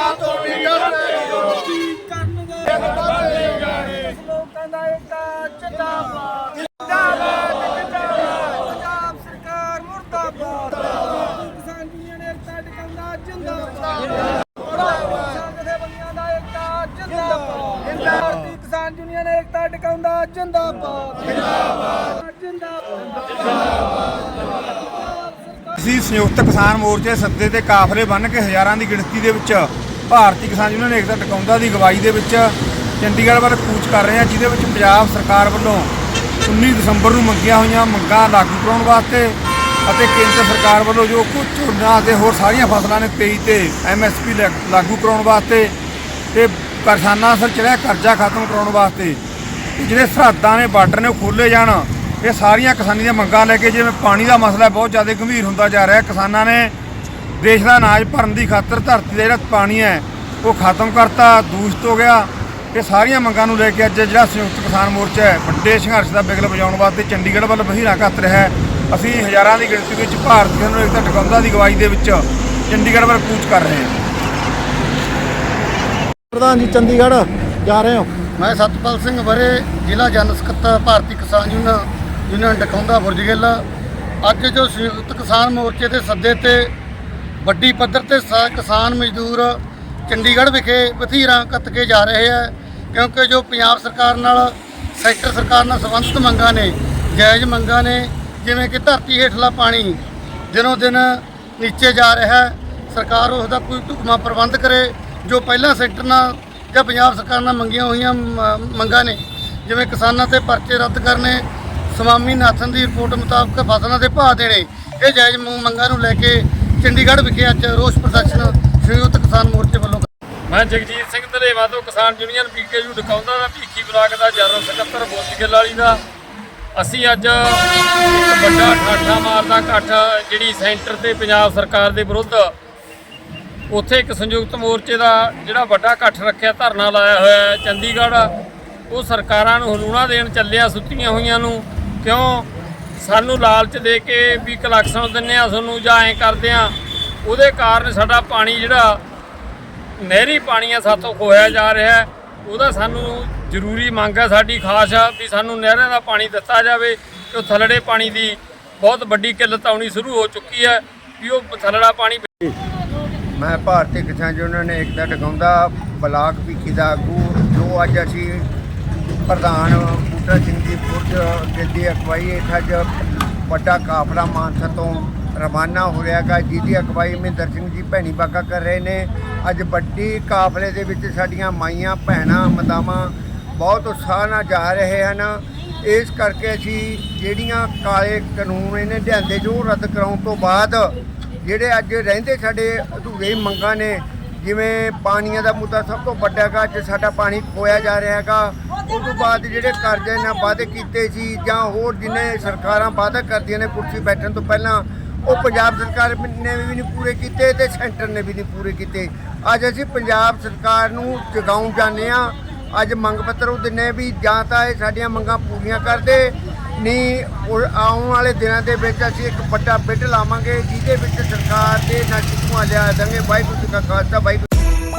ਇਹਨਾਂ ਤੋਂ ਨਹੀਂ ਡਰਦੇ ਕਰਨਗੇ ਲੋਕਾਂ ਦਾ ਏਕਾ ਜਿੰਦਾਬਾਦ ਜਿੰਦਾਬਾਦ ਜਿੰਦਾਬਾਦ ਪੰਜਾਬ ਸਰਕਾਰ ਮੁਰਦਾਬਾਦ ਕਿਸਾਨ ਯੂਨੀਅਨ ਏਕਤਾ ਟਿਕਾਉਂਦਾ ਜਿੰਦਾਬਾਦ ਕਿਸਾਨ ਯੂਨੀਅਨ ਏਕਤਾ ਟਿਕਾਉਂਦਾ ਜਿੰਦਾਬਾਦ ਜਿੰਦਾਬਾਦ ਜਿੰਦਾਬਾਦ ਅਸੀਂ ਸੰਯੁਕਤ ਕਿਸਾਨ ਮੋਰਚੇ ਸੱਦੇ ਤੇ ਕਾਫਲੇ ਬੰਨ ਕੇ ਹਜ਼ਾਰਾਂ ਦੀ ਗਿਣਤੀ ਦੇ ਵਿੱਚ ਭਾਰਤੀ ਕਿਸਾਨ ਯੂਨੀਅਨ ਏਕਤਾ ਟਿਕਾਉਂਦਾ ਦੀ ਅਗਵਾਈ ਦੇ ਵਿੱਚ ਚੰਡੀਗੜ੍ਹ ਵੱਲ ਕੂਚ ਕਰ ਰਹੇ ਹਾਂ, ਜਿਹਦੇ ਵਿੱਚ ਪੰਜਾਬ ਸਰਕਾਰ ਵੱਲੋਂ 19 ਦਸੰਬਰ ਨੂੰ ਮੰਗੀਆਂ ਹੋਈਆਂ ਮੰਗਾਂ ਲਾਗੂ ਕਰਾਉਣ ਵਾਸਤੇ ਅਤੇ ਕੇਂਦਰ ਸਰਕਾਰ ਵੱਲੋਂ ਜੋ ਕੁਝ ਝੋਨਾ ਅਤੇ ਹੋਰ ਸਾਰੀਆਂ ਫਸਲਾਂ ਨੇ 23 ਤੇ ਐਮਐਸਪੀ ਲਾਗੂ ਕਰਾਉਣ ਵਾਸਤੇ ਤੇ ਕਿਸਾਨਾਂ ਸਿਰ ਚੜਿਆ ਕਰਜ਼ਾ ਖਤਮ ਕਰਾਉਣ ਵਾਸਤੇ ਜਿਹੜੇ ਸਰਹੱਦਾਂ ਨੇ, ਬਾਰਡਰ ਨੇ ਉਹ ਖੋਲੇ ਜਾਣ, ਇਹ ਸਾਰੀਆਂ ਕਿਸਾਨੀ ਦੀਆਂ ਮੰਗਾਂ ਲੈ ਕੇ ਜਿਵੇਂ ਪਾਣੀ ਦਾ ਮਸਲਾ ਬਹੁਤ ਜ਼ਿਆਦਾ ਗੰਭੀਰ ਹੁੰਦਾ ਜਾ ਰਿਹਾ ਕਿਸਾਨਾਂ ਨੇ ਦੇਸ਼ ਦਾ ਅਨਾਜ ਭਰਨ ਦੀ ਖਾਤਰ ਧਰਤੀ ਦਾ ਜਿਹੜਾ ਪਾਣੀ ਹੈ ਉਹ ਖਤਮ ਕਰਤਾ ਦੂਸ਼ਿਤ ਹੋ ਗਿਆ। ਇਹ ਸਾਰੀਆਂ ਮੰਗਾਂ ਨੂੰ ਲੈ ਕੇ ਅੱਜ ਜਿਹੜਾ ਸੰਯੁਕਤ ਕਿਸਾਨ ਮੋਰਚਾ ਹੈ ਵੱਡੇ ਸੰਘਰਸ਼ ਦਾ ਬਿਗਲ ਵਜਾਉਣ ਵਾਸਤੇ ਚੰਡੀਗੜ੍ਹ ਵੱਲ ਬਹੀਰਾ ਘੱਤ ਰਿਹਾ ਹੈ। ਅਸੀਂ ਹਜ਼ਾਰਾਂ ਦੀ ਗਿਣਤੀ ਵਿੱਚ ਭਾਰਤੀਆਂ ਨੂੰ ਏਕਤਾ ਟਿਕਾਉਂਦਾ ਦੀ ਅਗਵਾਈ ਦੇ ਵਿੱਚ ਚੰਡੀਗੜ੍ਹ ਵੱਲ ਕੂਚ ਕਰ ਰਹੇ ਹਾਂ। ਪ੍ਰਧਾਨ ਜੀ ਚੰਡੀਗੜ੍ਹ ਜਾ ਰਹੇ ਹੋ? ਮੈਂ ਸਤਪਾਲ ਸਿੰਘ ਬਰੇ ਜ਼ਿਲ੍ਹਾ ਜਨ ਸਕੱਤਰ ਭਾਰਤੀ ਕਿਸਾਨ ਯੂਨੀਅਨ ਯੂਨੀਅਨ ਡਕਾਉਂਦਾ ਬੁਰਜਗਿੱਲ ਅੱਜ ਜੋ ਸੰਯੁਕਤ ਕਿਸਾਨ ਮੋਰਚੇ ਦੇ ਸੱਦੇ ਤੇ ਵੱਡੀ ਪੱਧਰ ਤੇ ਸਾ- ਕਿਸਾਨ ਮਜ਼ਦੂਰ ਚੰਡੀਗੜ੍ਹ ਵਿਖੇ ਬਥੀਰਾਂ ਕੱਤ ਕੇ ਜਾ ਰਹੇ ਹੈ ਕਿਉਂਕਿ ਜੋ ਪੰਜਾਬ ਸਰਕਾਰ ਨਾਲ, ਸੈਕਟਰ ਸਰਕਾਰ ਨਾਲ ਸੰਬੰਧਿਤ ਮੰਗਾਂ ਨੇ, ਜਾਇਜ਼ ਮੰਗਾਂ ਨੇ, ਜਿਵੇਂ ਕਿ ਧਰਤੀ ਹੇਠਲਾ ਪਾਣੀ ਦਿਨੋਂ ਦਿਨ ਨੀਚੇ ਜਾ ਰਿਹਾ ਹੈ ਸਰਕਾਰ ਉਸ ਦਾ ਕੋਈ ਢੁਕਵਾਂ ਪ੍ਰਬੰਧ ਕਰੇ, ਜੋ ਪਹਿਲਾਂ ਸੈਕਟਰ ਨਾਲ ਜਾਂ ਪੰਜਾਬ ਸਰਕਾਰ ਨਾਲ ਮੰਗੀਆਂ ਹੋਈਆਂ ਮੰਗਾਂ ਨੇ, ਜਿਵੇਂ ਕਿਸਾਨਾਂ ਤੇ ਪਰਚੇ ਰੱਦ ਕਰਨੇ ਸਵਾਮੀ ਨਾਥਨ ਦੀ ਰਿਪੋਰਟ ਮੁਤਾਬਕ ਫਸਲਾਂ ਦੇ ਭਾਅ ਦੇਣੇ, ਇਹ ਜਾਇਜ਼ ਮ- ਮੰਗਾਂ ਨੂੰ ਲੈ ਕੇ ਚੰਡੀਗੜ੍ਹ ਵਿਖੇ ਅੱਜ ਰੋਸ ਪ੍ਰਦਰਸ਼ਨ ਸੰਯੁਕਤ ਕਿਸਾਨ ਮੋਰਚੇ ਵੱਲੋਂ ਮੈਂ ਜਗਜੀਤ ਸਿੰਘ ਧਨੇਵਾ ਤੋਂ ਕਿਸਾਨ ਯੂਨੀਅਨ ਪੀਕੇਯੂ ਡਕਾਉਂਦਾ ਦਾ ਭੀਖੀ ਬਲਾਕ ਦਾ ਜਨਰਲ ਸਕੱਤਰ ਬੋਤਗਿੱਲ ਵਾਲੀ ਦਾ। ਅਸੀਂ ਅੱਜ ਇੱਕ ਵੱਡਾ ਠਾਠਾ ਮਾਰਦਾ ਇਕੱਠ, ਜਿਹੜੀ ਸੈਂਟਰ ਤੇ ਪੰਜਾਬ ਸਰਕਾਰ ਦੇ ਵਿਰੁੱਧ ਉੱਥੇ ਇੱਕ ਸੰਯੁਕਤ ਮੋਰਚੇ ਦਾ ਜਿਹੜਾ ਵੱਡਾ ਇਕੱਠ ਰੱਖਿਆ, ਧਰਨਾ ਲਾਇਆ ਹੋਇਆ ਚੰਡੀਗੜ੍ਹ। ਉਹ ਸਰਕਾਰਾਂ ਨੂੰ ਹਲੂਣਾ ਦੇਣ ਚੱਲਿਆ, ਸੁੱਤੀਆਂ ਹੋਈਆਂ ਨੂੰ। ਕਿਉਂ? ਸਾਨੂੰ ਲਾਲਚ ਦੇ ਕੇ ਵੀ ਕਲੈਕਸ਼ਨ ਦਿੰਨੇ ਆ ਤੁਹਾਨੂੰ ਜਾਂ ਐਂ ਕਰਦੇ ਆ ਉਹਦੇ ਕਾਰਨ ਸਾਡਾ ਪਾਣੀ ਜਿਹੜਾ ਨਹਿਰੀ ਪਾਣੀ ਆ, ਸਾਥੋਂ ਖੋਇਆ ਜਾ ਰਿਹਾ ਉਹਦਾ ਸਾਨੂੰ ਜ਼ਰੂਰੀ ਮੰਗ ਹੈ ਸਾਡੀ ਖਾਸ ਆ ਵੀ ਸਾਨੂੰ ਨਹਿਰਾਂ ਦਾ ਪਾਣੀ ਦਿੱਤਾ ਜਾਵੇ ਕਿ ਉਹ ਥੱਲੜੇ ਪਾਣੀ ਦੀ ਬਹੁਤ ਵੱਡੀ ਕਿੱਲਤ ਆਉਣੀ ਸ਼ੁਰੂ ਹੋ ਚੁੱਕੀ ਹੈ ਵੀ ਉਹ ਥੱਲੜਾ ਪਾਣੀ ਮੈਂ ਭਾਰਤੀ ਕਿਸਾਨ ਯੂਨੀਅਨ ਨੇ ਇੱਕ ਏਕਤਾ ਟਿਕਾਉਂਦਾ ਬਲਾਕ ਭੀਖੀ ਦਾ ਆਗੂ, ਜੋ ਅੱਜ ਅਸੀਂ ਪ੍ਰਧਾਨ ਬੂਟਾ ਸਿੰਘ ਦੀ ਫੁਰਜ ਜਿੱਦੀ ਅਗਵਾਈ ਹੇਠ ਅੱਜ ਵੱਡਾ ਕਾਫਲਾ ਮਾਨਸਾ ਤੋਂ ਰਵਾਨਾ ਹੋ ਰਿਹਾਗਾ ਜਿਹਦੀ ਅਗਵਾਈ ਮਹਿੰਦਰ ਸਿੰਘ ਜੀ, ਭੈਣੀ ਬਾਗਾ ਕਰ ਰਹੇ ਨੇ। ਅੱਜ ਵੱਡੀ ਕਾਫਲੇ ਦੇ ਵਿੱਚ ਸਾਡੀਆਂ ਮਾਈਆਂ, ਭੈਣਾਂ, ਮਦਾਵਾਂ ਬਹੁਤ ਉਤਸ਼ਾਹ ਨਾਲ ਜਾ ਰਹੇ ਹਨ। ਇਸ ਕਰਕੇ ਅਸੀਂ ਜਿਹੜੀਆਂ ਕਾਲੇ ਕਾਨੂੰਨ ਇਹਨੇ ਲਿਆਂਦੇ, ਜੋ ਰੱਦ ਕਰਾਉਣ ਤੋਂ ਬਾਅਦ ਜਿਹੜੇ ਅੱਜ ਰਹਿੰਦੇ ਸਾਡੇ ਅਧੂਰੇ ਮੰਗਾਂ ਨੇ, ਜਿਵੇਂ ਪਾਣੀਆਂ ਦਾ ਮੁੱਦਾ ਸਭ ਤੋਂ ਵੱਡਾ ਹੈਗਾ। ਅੱਜ ਸਾਡਾ ਪਾਣੀ ਖੋਇਆ ਜਾ ਰਿਹਾ ਹੈਗਾ। ਉਸ ਤੋਂ ਬਾਅਦ ਜਿਹੜੇ ਕਰਜ਼ੇ ਨਾਲ ਵਾਅਦੇ ਕੀਤੇ ਸੀ ਜਾਂ ਹੋਰ ਜਿੰਨੇ ਸਰਕਾਰਾਂ ਵਾਅਦਾ ਕਰਦੀਆਂ ਨੇ ਕੁਰਸੀ ਬੈਠਣ ਤੋਂ ਪਹਿਲਾਂ, ਉਹ ਪੰਜਾਬ ਸਰਕਾਰ ਨੇ ਵੀ ਨਹੀਂ ਪੂਰੇ ਕੀਤੇ ਤੇ ਸੈਂਟਰ ਨੇ ਵੀ ਨਹੀਂ ਪੂਰੇ ਕੀਤੇ। ਅੱਜ ਅਸੀਂ ਪੰਜਾਬ ਸਰਕਾਰ ਨੂੰ ਜਗਾਉਣ ਜਾਂਦੇ ਆ ਅੱਜ ਮੰਗ ਪੱਤਰ ਉਹ ਦਿੰਨੇ ਵੀ ਜਾਂ ਤਾਂ ਇਹ ਸਾਡੀਆਂ ਮੰਗਾਂ ਪੂਰੀਆਂ ਕਰਦੇ ਨਹੀਂ ਉਹ ਆਉਣ ਵਾਲੇ ਦਿਨਾਂ ਦੇ ਵਿੱਚ ਅਸੀਂ ਇੱਕ ਵੱਡਾ ਬਿੱਡ ਲਾਵਾਂਗੇ, ਜਿਹਦੇ ਵਿੱਚ ਸਰਕਾਰ ਦੇ ਨਜ਼ਦੀਕੋਂ ਲਿਆ ਦਾਂਗੇ। ਵਾਹਿਗੁਰੂ ਜੀ ਕਾ ਖਾਲਸਾ, ਵਾਹਿਗੁਰੂ